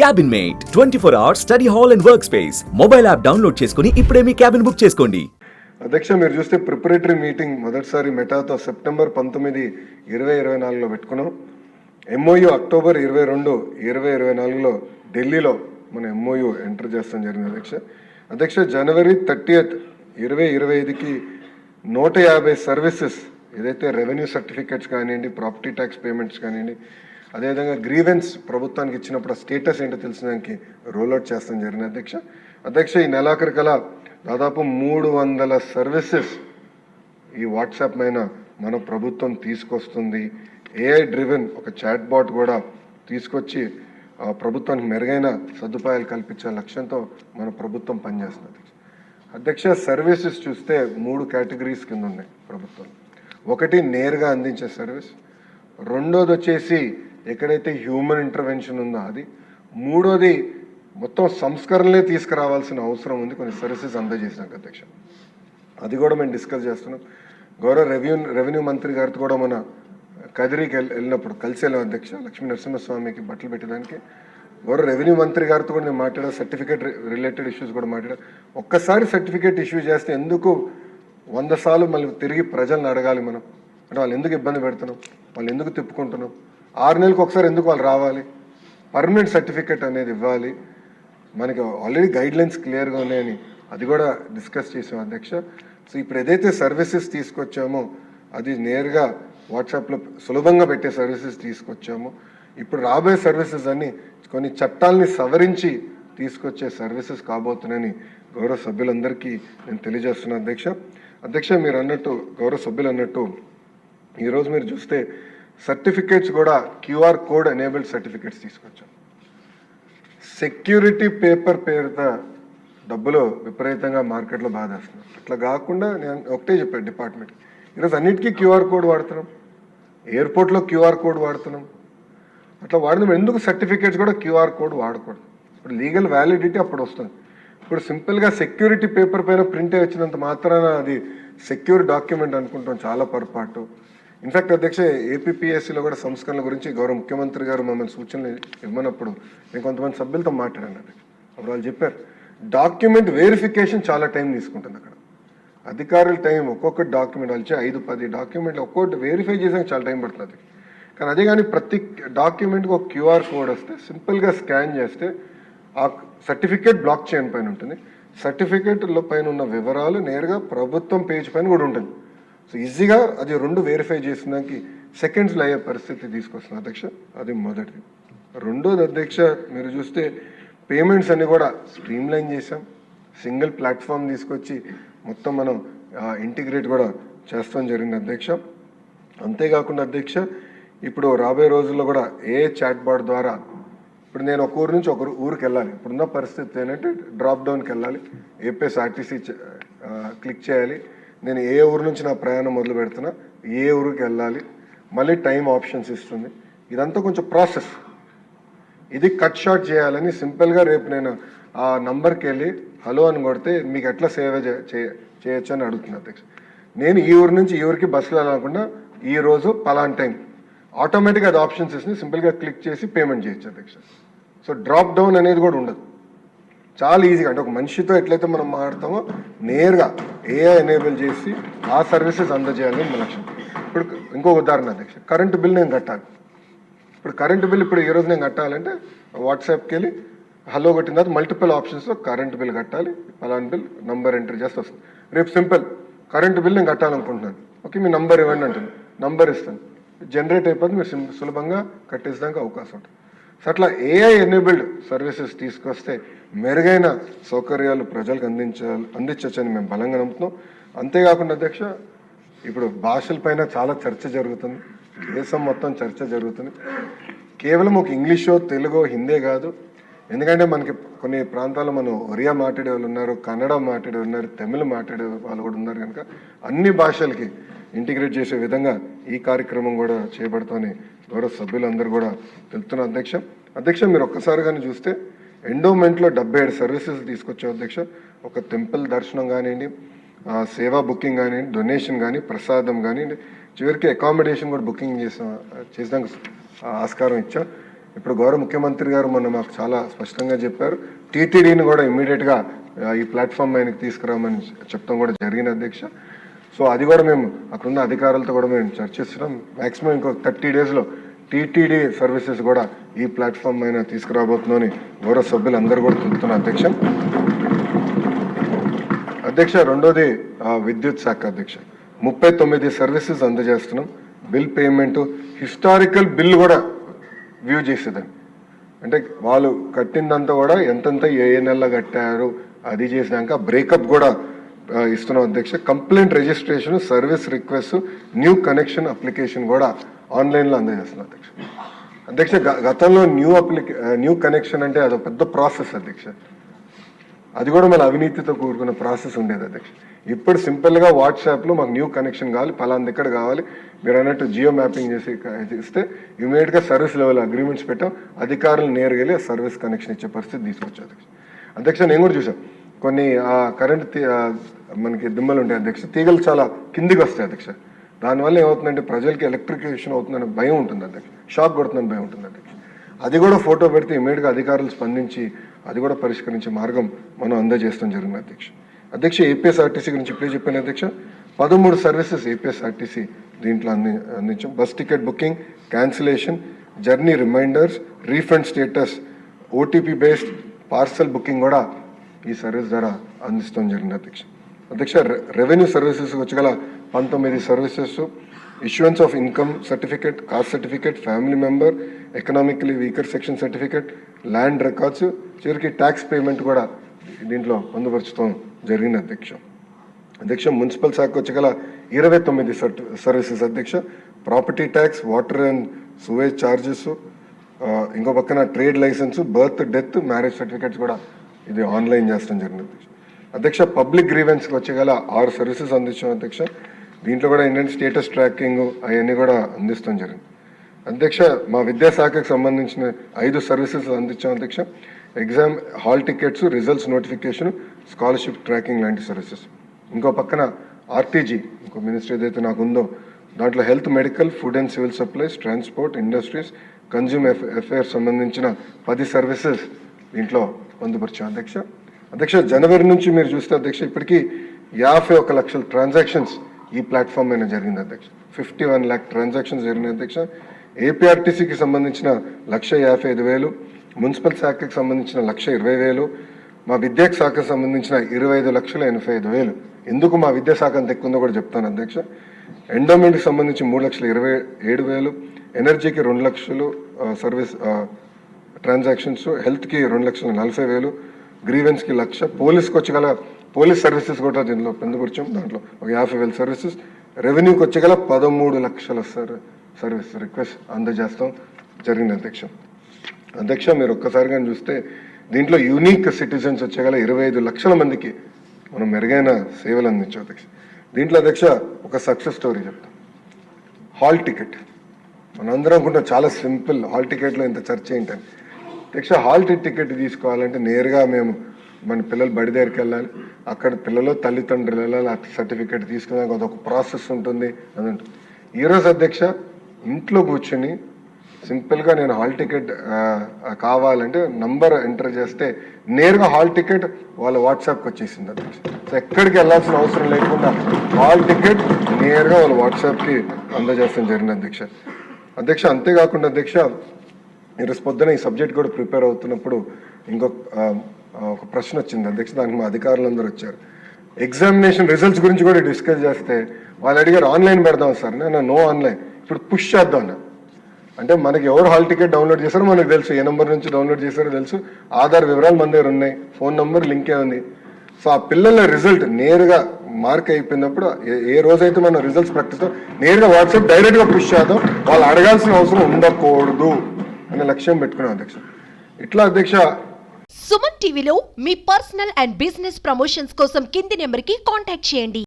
Cabin mate twenty four hours study hall and work space mobile app download చేసుకుని ఇప్పుడే మీ cabin book చేసుకోండి. అధ్యక్ష మీరు చూస్తే ప్రిపరేటరీ మీటింగ్ మొదటిసారి మెటాతో సెప్టెంబర్ పంతొమ్మిది ఇరవై ఇరవై నాలుగులో పెట్టుకున్నాం. ఎంఓయు అక్టోబర్ ఇరవై రెండు ఇరవై ఇరవై నాలుగులో ఢిల్లీలో మన ఎంఓయు ఎంటర్ చేస్తాం జరిగింది అధ్యక్ష. అధ్యక్ష జనవరి థర్టీయత్ ఇరవై ఇరవై ఐదుకి నూట యాభై సర్వీసెస్ ఏదైతే రెవెన్యూ సర్టిఫికెట్స్ కానివ్వండి ప్రాపర్టీ ట్యాక్స్ పేమెంట్స్ కానివ్వండి అదేవిధంగా గ్రీవెన్స్ ప్రభుత్వానికి ఇచ్చినప్పుడు ఆ స్టేటస్ ఏంటో తెలిసినానికి రోల్అవుట్ చేస్తాం జరిగిన అధ్యక్ష. అధ్యక్ష ఈ నెలాఖరు కల దాదాపు మూడు వందల సర్వీసెస్ ఈ వాట్సాప్ పైన మన ప్రభుత్వం తీసుకొస్తుంది. ఏఐ డ్రివెన్ ఒక చాట్ బాట్ కూడా తీసుకొచ్చి ప్రభుత్వానికి మెరుగైన సదుపాయాలు కల్పించే లక్ష్యంతో మన ప్రభుత్వం పనిచేస్తుంది అధ్యక్ష సర్వీసెస్ చూస్తే మూడు కేటగిరీస్ కింద ఉన్నాయి ప్రభుత్వం. ఒకటి నేరుగా అందించే సర్వీస్. రెండోది వచ్చేసి ఎక్కడైతే హ్యూమన్ ఇంటర్వెన్షన్ ఉందో అది మూడోది మొత్తం సంస్కరణలే తీసుకురావాల్సిన అవసరం ఉంది. కొన్ని సర్వీసెస్ అందజేసినాక అధ్యక్ష. అది కూడా మేము డిస్కస్ చేస్తున్నాం. గౌరవ రెవెన్యూ రెవెన్యూ మంత్రి గారితో కూడా మన కదిరికి వెళ్ళి వెళ్ళినప్పుడు కలిసి వెళ్ళాం అధ్యక్ష. లక్ష్మీ నరసింహస్వామికి బట్టలు పెట్టడానికి. గౌరవ రెవెన్యూ మంత్రి గారితో కూడా నేను మాట్లాడా సర్టిఫికేట్ రిలేటెడ్ ఇష్యూస్ కూడా మాట్లాడా. ఒక్కసారి సర్టిఫికేట్ ఇష్యూ చేస్తే ఎందుకు వంద సార్లు మళ్ళీ తిరిగి ప్రజలను అడగాలి మనం? అంటే వాళ్ళు ఎందుకు ఇబ్బంది పెడుతున్నాం? వాళ్ళు ఎందుకు తిప్పుకుంటున్నాం? ఆరు నెలలకు ఒకసారి ఎందుకు వాళ్ళు రావాలి? పర్మనెంట్ సర్టిఫికేట్ అనేది ఇవ్వాలి. మనకి ఆల్రెడీ గైడ్ లైన్స్ క్లియర్గా ఉన్నాయని అది కూడా డిస్కస్ చేసాం అధ్యక్ష. సో ఇప్పుడు ఏదైతే సర్వీసెస్ తీసుకొచ్చామో అది నేరుగా వాట్సాప్లో సులభంగా పెట్టే సర్వీసెస్ తీసుకొచ్చామో ఇప్పుడు రాబోయే సర్వీసెస్ అన్ని కొన్ని చట్టాలని సవరించి తీసుకొచ్చే సర్వీసెస్ కాబోతున్నాయని గౌరవ సభ్యులందరికీ నేను తెలియజేస్తున్నాను అధ్యక్ష. అధ్యక్ష మీరు అన్నట్టు గౌరవ సభ్యులు అన్నట్టు ఈరోజు మీరు చూస్తే సర్టిఫికేట్స్ కూడా క్యూఆర్ కోడ్ ఎనేబుల్డ్ సర్టిఫికేట్స్ తీసుకొచ్చాం. సెక్యూరిటీ పేపర్ పేరుతో డబ్బులు విపరీతంగా మార్కెట్లో బాధేస్తున్నాం అట్లా కాకుండా నేను ఒకటే చెప్పాను డిపార్ట్మెంట్ ఈరోజు అన్నిటికీ క్యూఆర్ కోడ్ వాడుతున్నాం. ఎయిర్పోర్ట్లో క్యూఆర్ కోడ్ వాడుతున్నాం. అట్లా వాడిన ఎందుకు సర్టిఫికేట్స్ కూడా క్యూఆర్ కోడ్ వాడకూడదు? ఇప్పుడు లీగల్ వ్యాలిడిటీ అప్పుడు వస్తుంది. ఇప్పుడు సింపుల్గా సెక్యూరిటీ పేపర్ పైన ప్రింట్ వచ్చినంత మాత్రాన అది సెక్యూర్ డాక్యుమెంట్ అనుకుంటాం చాలా పొరపాటు. ఇన్ఫాక్ట్ అధ్యక్ష ఏపీపీఎస్సీలో కూడా సంస్కరణల గురించి గౌరవ ముఖ్యమంత్రి గారు మమ్మల్ని సూచనలు ఇవ్వనప్పుడు నేను కొంతమంది సభ్యులతో మాట్లాడాను అధ్యక్ష. అప్పుడు వాళ్ళు చెప్పారు డాక్యుమెంట్ వెరిఫికేషన్ చాలా టైం తీసుకుంటుంది అక్కడ. అధికారుల టైం ఒక్కొక్క డాక్యుమెంట్ వచ్చి ఐదు పది డాక్యుమెంట్లు ఒక్కొక్కటి వెరిఫై చేసాక చాలా టైం పడుతుంది కానీ అదే కానీ ప్రతి డాక్యుమెంట్కి ఒక క్యూఆర్ కోడ్ వస్తే సింపుల్గా స్కాన్ చేస్తే ఆ సర్టిఫికేట్ బ్లాక్ చైన్ పైన ఉంటుంది. సర్టిఫికేట్లో పైన ఉన్న వివరాలు నేరుగా ప్రభుత్వం పేజ్ పైన కూడా ఉంటుంది. సో ఈజీగా అది రెండు వెరిఫై చేసినాకి సెకండ్స్లో అయ్యే పరిస్థితి తీసుకొస్తుంది అధ్యక్ష. అది మొదటిది. రెండోది అధ్యక్ష మీరు చూస్తే పేమెంట్స్ అన్ని కూడా స్ట్రీమ్ లైన్ చేసాం సింగిల్ ప్లాట్ఫామ్ తీసుకొచ్చి మొత్తం మనం ఇంటిగ్రేట్ కూడా చేస్తాం జరిగింది అధ్యక్ష. అంతేకాకుండా అధ్యక్ష ఇప్పుడు రాబోయే రోజుల్లో కూడా ఏ చాట్బాట్ ద్వారా ఇప్పుడు నేను ఒక ఊరు నుంచి ఒక ఊరికి వెళ్ళాలి. ఇప్పుడున్న పరిస్థితి ఏంటంటే డ్రాప్ డౌన్కి వెళ్ళాలి. ఏపీఎస్ ఆర్టీసీ క్లిక్ చేయాలి. నేను ఏ ఊరు నుంచి నా ప్రయాణం మొదలు పెడుతున్నా ఏ ఊరికి వెళ్ళాలి మళ్ళీ టైం ఆప్షన్స్ ఇస్తుంది. ఇదంతా కొంచెం ప్రాసెస్. ఇది కట్ షార్ట్ చేయాలని సింపుల్గా రేపు నేను ఆ నంబర్కి వెళ్ళి హలో అని కొడితే మీకు ఎట్లా సేవ చేయొచ్చు అని అడుగుతున్నా అధ్యక్ష. నేను ఈ ఊరు నుంచి ఈ ఊరికి బస్సులో వెళ్ళకుండా ఈ రోజు పలాన్ టైం. ఆటోమేటిక్గా అది ఆప్షన్స్ ఇస్తుంది. సింపుల్గా క్లిక్ చేసి పేమెంట్ చేయొచ్చు అధ్యక్ష. సో డ్రాప్ డౌన్ అనేది కూడా ఉండదు. చాలా ఈజీగా అంటే ఒక మనిషితో ఎట్లయితే మనం మాట్లాడతామో నేరుగా ఏఐ ఎనేబుల్ చేసి ఆ సర్వీసెస్ అందజేయాలని మన లక్ష్యం. ఇప్పుడు ఇంకో ఉదాహరణ అధ్యక్ష. కరెంటు బిల్ నేను కట్టాలి. ఇప్పుడు కరెంటు బిల్ ఇప్పుడు ఈరోజు రోజు నేను కట్టాలంటే వాట్సాప్కి వెళ్ళి హలో కొట్టిన తర్వాత మల్టిపుల్ ఆప్షన్స్లో కరెంటు బిల్ కట్టాలి. పలాన్ బిల్ నంబర్ ఎంటర్ చేస్తే వస్తుంది. రేపు సింపుల్ కరెంటు బిల్ నేను కట్టాలనుకుంటున్నాను. ఓకే మీ నంబర్ ఇవ్వండి అంటుంది. నంబర్ ఇస్తాను. జనరేట్ అయిపోతుంది. మీరు సులభంగా కట్టేసడానికి అవకాశం ఉంటుంది. సో అట్లా ఏఐ ఎనేబుల్డ్ సర్వీసెస్ తీసుకొస్తే మెరుగైన సౌకర్యాలు ప్రజలకు అందించాలి అందించవచ్చని మేము బలంగా నమ్ముతున్నాం. అంతేకాకుండా అధ్యక్ష ఇప్పుడు భాషలపైన చాలా చర్చ జరుగుతుంది. దేశం మొత్తం చర్చ జరుగుతుంది. కేవలం ఒక ఇంగ్లీషో తెలుగో హిందే కాదు. ఎందుకంటే మనకి కొన్ని ప్రాంతాల్లో మనం ఒరియా మాట్లాడే వాళ్ళు ఉన్నారు కన్నడ మాట్లాడే వాళ్ళు ఉన్నారు తమిళ మాట్లాడే వాళ్ళు కూడా ఉన్నారు కనుక అన్ని భాషలకి ఇంటిగ్రేట్ చేసే విధంగా ఈ కార్యక్రమం కూడా చేపడుతూనే గౌరవ సభ్యులందరూ కూడా తెలుపుతున్న అధ్యక్ష. అధ్యక్ష మీరు ఒక్కసారి కానీ చూస్తే ఎండోమెంట్లో డెబ్బై ఏడు సర్వీసెస్ తీసుకొచ్చే అధ్యక్ష. ఒక టెంపుల్ దర్శనం కానివ్వండి సేవా బుకింగ్ కానివ్వండి డొనేషన్ కానీ ప్రసాదం కానివ్వండి చివరికి అకామిడేషన్ కూడా బుకింగ్ చేసాం చేసాక ఆస్కారం ఇచ్చాం. ఇప్పుడు గౌరవ ముఖ్యమంత్రి గారు మొన్న మాకు చాలా స్పష్టంగా చెప్పారు. టీటీడీని కూడా ఇమ్మీడియట్గా ఈ ప్లాట్ఫామ్ ఆయనకి తీసుకురామని చెప్తాం కూడా జరిగిన అధ్యక్ష. సో అది కూడా మేము అక్కడున్న అధికారులతో కూడా మేము చర్చిస్తున్నాం మ్యాక్సిమం ఇంకో థర్టీ డేస్లో టీటీడీ సర్వీసెస్ కూడా ఈ ప్లాట్ఫామ్ పైన తీసుకురాబోతుందని గౌరవ సభ్యులు అందరూ కూడా తెలుపుతున్నారు అధ్యక్ష. అధ్యక్ష రెండోది విద్యుత్ శాఖ అధ్యక్ష. ముప్పై తొమ్మిది సర్వీసెస్ అందజేస్తున్నాం. బిల్ పేమెంట్ హిస్టారికల్ బిల్ కూడా వ్యూ చేసేదాన్ని. అంటే వాళ్ళు కట్టిందంతా కూడా ఎంతంత ఏ ఏ నెల కట్టారు అది చేసినాక బ్రేకప్ కూడా ఇస్తున్నాం అధ్యక్ష. Complaint registration service request new connection application కూడా ఆన్లైన్లో అందజేస్తున్నాం అధ్యక్ష. అధ్యక్ష గతంలో న్యూ అప్లికే న్యూ కనెక్షన్ అంటే అదొక పెద్ద ప్రాసెస్ అధ్యక్ష. అది కూడా మన అవినీతితో కూడుకున్న ప్రాసెస్ ఉండేది అధ్యక్ష. ఇప్పుడు సింపుల్గా వాట్సాప్లో మాకు న్యూ కనెక్షన్ కావాలి ఫలానా ఎక్కడ కావాలి. మీరు అన్నట్టు జియో మ్యాపింగ్ చేసి ఇస్తే ఇమీడియట్గా సర్వీస్ లెవెల్ అగ్రిమెంట్స్ పెట్టాం. అధికారులు నేరుగా వెళ్ళి సర్వీస్ కనెక్షన్ ఇచ్చే పరిస్థితి తీసుకొచ్చారు అధ్యక్ష. అధ్యక్ష నేను కూడా చూసాం కొన్ని కరెంట్ మనకి దిమ్మలు ఉంటాయి అధ్యక్ష. తీగలు చాలా కిందికి వస్తాయి అధ్యక్ష. దానివల్ల ఏమవుతుందంటే ప్రజలకి ఎలక్ట్రికేషన్ అవుతుందని భయం ఉంటుంది అధ్యక్ష. షాక్ కొడుతుందని భయం ఉంటుంది అధ్యక్ష. అది కూడా ఫోటో పెడితే ఇమీడియట్గా అధికారులు స్పందించి అది కూడా పరిష్కరించే మార్గం మనం అందజేస్తాం జరిగింది అధ్యక్ష. అధ్యక్ష ఏపీఎస్ఆర్టీసీ గురించి ఇప్పుడే చెప్పాను అధ్యక్ష. పదమూడు సర్వీసెస్ ఏపీఎస్ఆర్టీసీ దీంట్లో అంది అందించాం. Bus ticket booking cancellation journey reminders refund status OTP based parcel booking కూడా ఈ సర్వీస్ ద్వారా అందిస్తాం జరిగింది అధ్యక్ష. అధ్యక్ష రె- రెవెన్యూ సర్వీసెస్ వచ్చగల పంతొమ్మిది services issuance of income certificate caste certificate family member economically weaker section certificate land records చివరికి ట్యాక్స్ పేమెంట్ కూడా దీంట్లో పొందుపరచడం జరిగింది అధ్యక్ష. అధ్యక్ష మున్సిపల్ శాఖ వచ్చగల ఇరవై తొమ్మిది సర్వీసెస్ అధ్యక్ష property tax water and sewage charges ఇంకో పక్కన trade licence birth death marriage certificates కూడా ఇది ఆన్లైన్ చేస్తాం జరిగింది అధ్యక్ష పబ్లిక్ గ్రీవెన్స్కి వచ్చేగల ఆరు సర్వీసెస్ అందించాం అధ్యక్ష. దీంట్లో కూడా ఏంటంటే స్టేటస్ ట్రాకింగ్ అవన్నీ కూడా అందిస్తాం జరిగింది. అధ్యక్ష మా విద్యాశాఖకు సంబంధించిన ఐదు సర్వీసెస్ అందించాం అధ్యక్ష. Exam hall tickets results notification scholarship tracking లాంటి సర్వీసెస్. ఇంకో పక్కన ఆర్టీజీ ఇంకో మినిస్ట్రీ ఏదైతే నాకు ఉందో దాంట్లో health medical food and civil supplies transport industries consume affairs సంబంధించిన పది సర్వీసెస్ దీంట్లో పొందుపరిచాం అధ్యక్ష. అధ్యక్ష జనవరి నుంచి మీరు చూస్తే అధ్యక్ష ఇప్పటికీ యాభై ఒక లక్షల ట్రాన్సాక్షన్స్ ఈ ప్లాట్ఫామ్ మీద జరిగింది అధ్యక్ష. ఫిఫ్టీ వన్ ల్యాక్ ట్రాన్సాక్షన్స్ జరిగినాయి అధ్యక్ష. ఏపీఆర్టీసీకి సంబంధించిన లక్ష యాభై ఐదు వేలు మున్సిపల్ శాఖకి సంబంధించిన లక్ష ఇరవై వేలు మా విద్యా శాఖకు సంబంధించిన ఇరవై ఐదు లక్షల ఎనభై ఐదు వేలు. ఎందుకు మా విద్యా శాఖ అంత ఎక్కువ ఉందో కూడా చెప్తాను అధ్యక్ష. ఎండోమెంట్కి సంబంధించి మూడు లక్షల ఇరవై ఏడు వేలు ఎనర్జీకి రెండు లక్షలు సర్వీస్ ట్రాన్సాక్షన్స్ హెల్త్కి రెండు లక్షల నలభై వేలు గ్రీవెన్స్కి లక్ష పోలీస్కి వచ్చగల పోలీస్ సర్వీసెస్ కూడా దీనిలో పొందుపరిచాం. దాంట్లో ఒక యాభై వేల సర్వీసెస్. రెవెన్యూకి వచ్చగల పదమూడు లక్షల సర్ సర్వీస్ రిక్వెస్ట్ అందజేస్తాం. జరిగింది అధ్యక్ష. అధ్యక్ష మీరు ఒక్కసారిగా చూస్తే దీంట్లో యూనిక్ సిటిజన్స్ వచ్చగల ఇరవై ఐదు లక్షల మందికి మనం మెరుగైన సేవలు అందించాం అధ్యక్ష. దీంట్లో అధ్యక్ష ఒక సక్సెస్ స్టోరీ చెప్తాం. Hall ticket. మనందరం అనుకుంటాం చాలా సింపుల్. హాల్ టికెట్లో ఇంత చర్చ ఏంటని. అధ్యక్ష హాల్ టికెట్ తీసుకోవాలంటే నేరుగా మేము మన పిల్లలు బడి దగ్గరికి వెళ్ళాలి. అక్కడ పిల్లలు తల్లిదండ్రులు వెళ్ళాలి ఆ సర్టిఫికేట్ తీసుకున్నాక అదొక ప్రాసెస్ ఉంటుంది. అని ఉంటుంది ఈరోజు అధ్యక్ష ఇంట్లో కూర్చొని సింపుల్గా నేను హాల్ టికెట్ కావాలంటే నంబర్ ఎంటర్ చేస్తే నేరుగా హాల్ టికెట్ వాళ్ళ వాట్సాప్కి వచ్చేసింది అధ్యక్ష. సో ఎక్కడికి వెళ్ళాల్సిన అవసరం లేకుండా హాల్ టికెట్ నేరుగా వాళ్ళ వాట్సాప్కి అందజేస్తాం జరిగింది అధ్యక్ష. అధ్యక్ష అంతేకాకుండా అధ్యక్ష ఈరోజు పొద్దున ఈ సబ్జెక్ట్ కూడా ప్రిపేర్ అవుతున్నప్పుడు ఇంకొక ఒక ప్రశ్న వచ్చింది. అధ్యక్ష దానికి మా అధికారులందరూ వచ్చారు. ఎగ్జామినేషన్ రిజల్ట్స్ గురించి కూడా డిస్కస్ చేస్తే వాళ్ళు అడిగారు ఆన్లైన్ పెడదాం సార్. నేను నో ఆన్లైన్ ఇప్పుడు పుష్ చేద్దాం అన్న. అంటే మనకి ఎవరు హాల్ టికెట్ డౌన్లోడ్ చేశారో మనకు తెలుసు. ఏ నెంబర్ నుంచి డౌన్లోడ్ చేశారో తెలుసు. ఆధార్ వివరాలు మన దగ్గర ఉన్నాయి. ఫోన్ నెంబర్ లింకే ఉంది. సో ఆ పిల్లల రిజల్ట్ నేరుగా మార్క్ అయిపోయినప్పుడు ఏ- ఏ రోజైతే మనం రిజల్ట్స్ ప్రకటిస్తాం నేరుగా వాట్సాప్ డైరెక్ట్గా పుష్ చేద్దాం. వాళ్ళు అడగాల్సిన అవసరం ఉండకూడదు. అనే లక్ష్యం పెట్టుకున్నాం అధ్యక్ష. ఇట్లా అధ్యక్ష సుమన్ టీవీలో మీ పర్సనల్ అండ్ బిజినెస్ ప్రమోషన్స్ కోసం కింది నెంబర్కి కాంటాక్ట్ చేయండి.